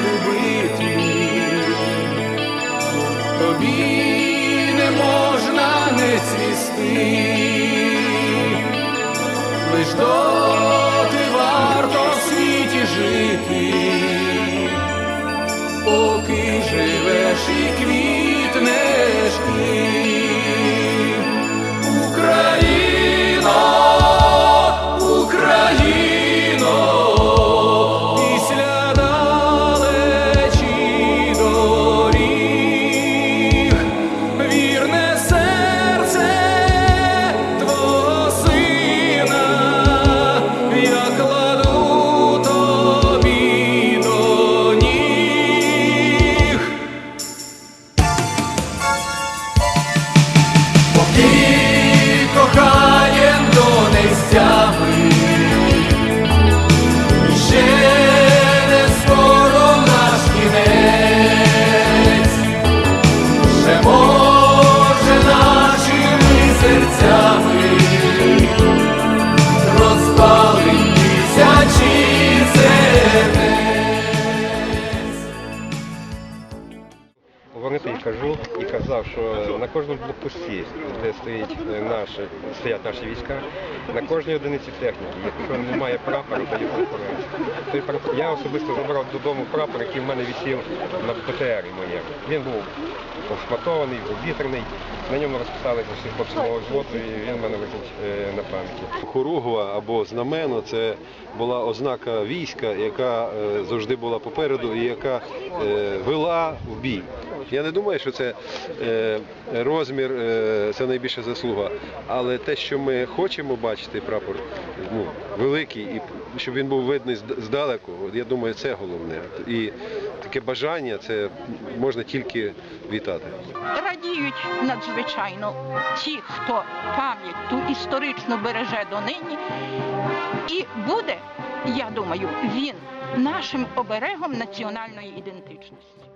любити, тобі не можна не цвісти, лиш доти варто в світі жити, І кажу, і казав, що на кожному блокпості, де стоїть наші, стоять наші війська, на кожній одиниці техніки, якщо немає прапора, то є прапорець. Я особисто забрав додому прапор, який в мене висів на ПТР моєму. Він був пошматований, вітряний, на ньому розписалися всі хлопці мого взводу, і він в мене лежить е, на пам'яті. Хоругва або знамено це була ознака війська, яка е, завжди була попереду і яка е, вела в бій. Я не думаю, що це е, розмір, е, це найбільша заслуга. Але те, що ми хочемо бачити прапор ну, великий, і щоб він був видний здалеку, я думаю, це головне. І таке бажання це можна тільки вітати. радіють надзвичайно ті, хто пам'ять ту історичну береже донині. І буде, я думаю, він нашим оберегом національної ідентичності.